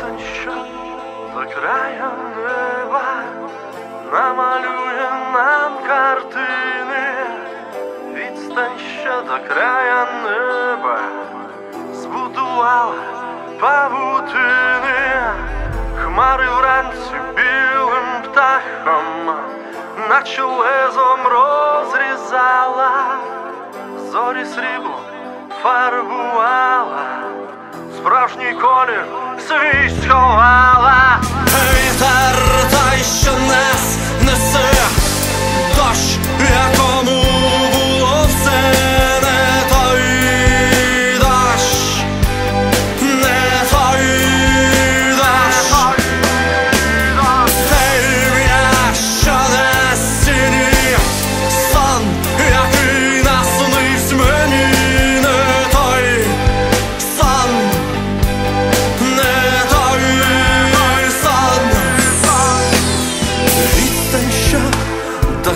Відстань, що до краю неба намалює нам картини, відстань, що до края неба збудувала павутини, хмари вранці білим птахом, наче лезом розрізала, зорі срібло фарбувала, справжній колір свій сховала.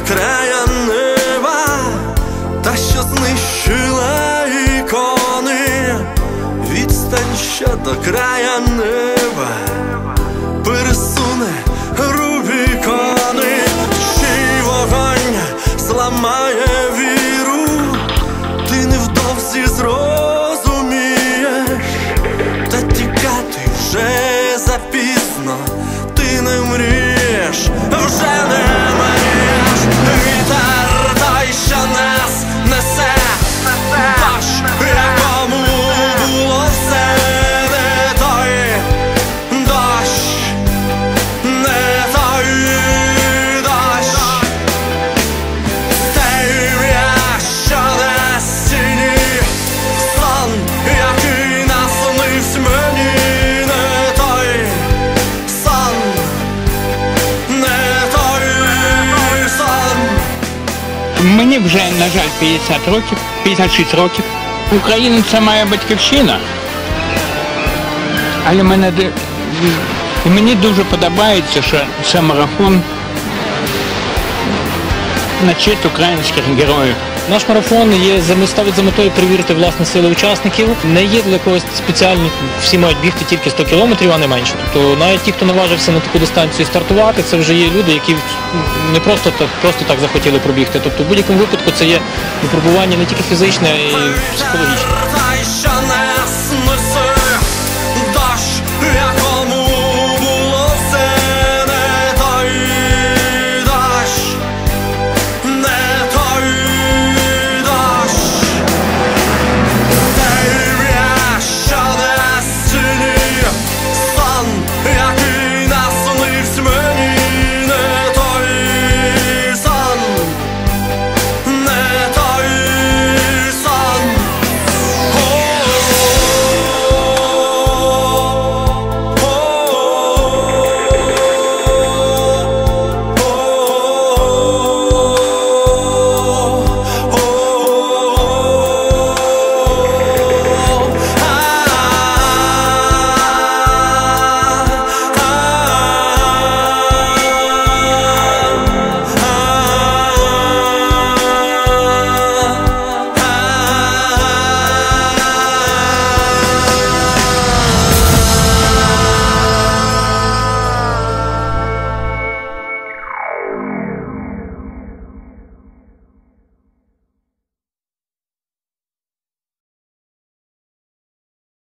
До края неба, та що знищила ікони, відстань, що до края неба. Пересуне Рубікони, чий вогонь зламає Мені вже, на жаль, 50 років, 56 років. Україна це моя батьківщина. Але мене, мені дуже подобається, що це марафон на честь українських героїв. Наш марафон є ставить за метою перевірити власне сили учасників. Не є для когось спеціальні, всі мають бігти тільки 100 кілометрів, а не менше. Тобто навіть ті, хто наважився на таку дистанцію стартувати, це вже є люди, які не просто так, просто так захотіли пробігти. Тобто в будь-якому випадку це є випробування не тільки фізичне, а й психологічне.